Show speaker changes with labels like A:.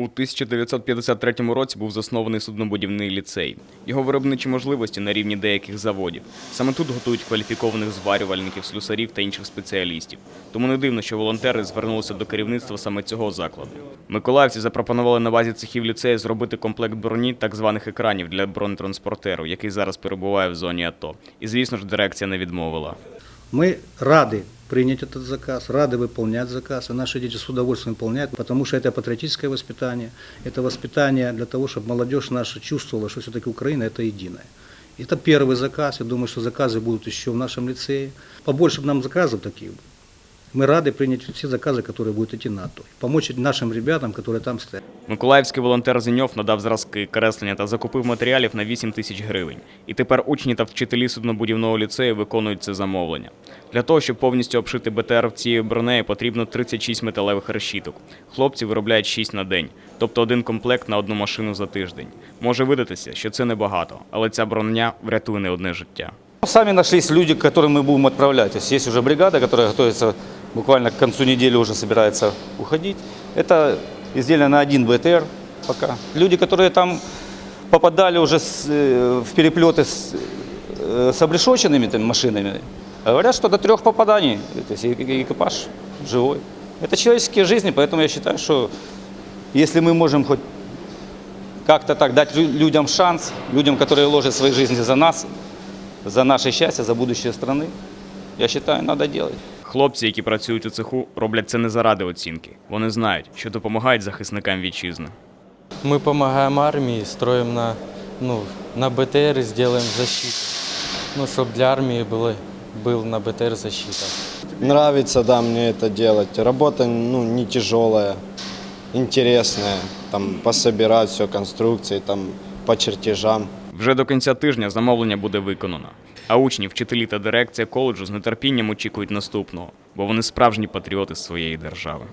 A: У 1953 році був заснований суднобудівний ліцей. Його виробничі можливості на рівні деяких заводів. Саме тут готують кваліфікованих зварювальників, слюсарів та інших спеціалістів. Тому не дивно, що волонтери звернулися до керівництва саме цього закладу. Миколаївці запропонували на базі цехів ліцею зробити комплект броні так званих екранів для бронетранспортеру, який зараз перебуває в зоні АТО. І звісно ж, дирекція не відмовила.
B: Мы рады принять этот заказ, рады выполнять заказ, и наши дети с удовольствием выполняют, потому что это патриотическое воспитание, это воспитание для того, чтобы молодежь наша чувствовала, что все-таки Украина это единая. Это первый заказ, я думаю, что заказы будут еще в нашем лицее. Побольше бы нам заказов таких. бы. Мы рады принять все заказы, которые будут идти на то. Помочь нашим ребятам, которые там стоят.
A: Миколаївський волонтер Зеньов надав зразки, креслення та закупив матеріалів на 8 тисяч гривень. І тепер учні та вчителі суднобудівного ліцею виконують це замовлення. Для того, щоб повністю обшити БТР цією бронею, потрібно 36 металевих решіток. Хлопці виробляють 6 на день, тобто один комплект на одну машину за тиждень. Може видатися, що це небагато, але ця броня врятує не одне життя.
C: Сами нашлись люди, к которым мы будем отправлять. То есть есть уже бригада, которая готовится буквально к концу недели уже собирается уходить. Это изделие на один БТР пока. Люди, которые там попадали уже с, э, в переплеты с, э, с обрешоченными там, машинами, говорят, что до трех попаданий, то есть экипаж живой. Это человеческие жизни, поэтому я считаю, что если мы можем хоть как-то так дать лю- людям шанс, людям, которые ложат свои жизни за нас, за наше счастье, за будущее страны, я считаю, надо делать.
A: Хлопці, які працюють у цеху, роблять це не заради оцінки. Вони знають, що допомагають захисникам вітчизни.
D: Мы помогаем армии, строим на, ну, на БТР, сделаем защиту. Ну, чтобы для армии было, был на БТР защита.
E: Нравится, да, мне это делать. Работа, ну, не тяжелая, интересная. Там пособирать все, конструкции, там по чертежам.
A: Вже до кінця тижня замовлення буде виконано. А учні, вчителі та дирекція коледжу з нетерпінням очікують наступного, бо вони справжні патріоти своєї держави.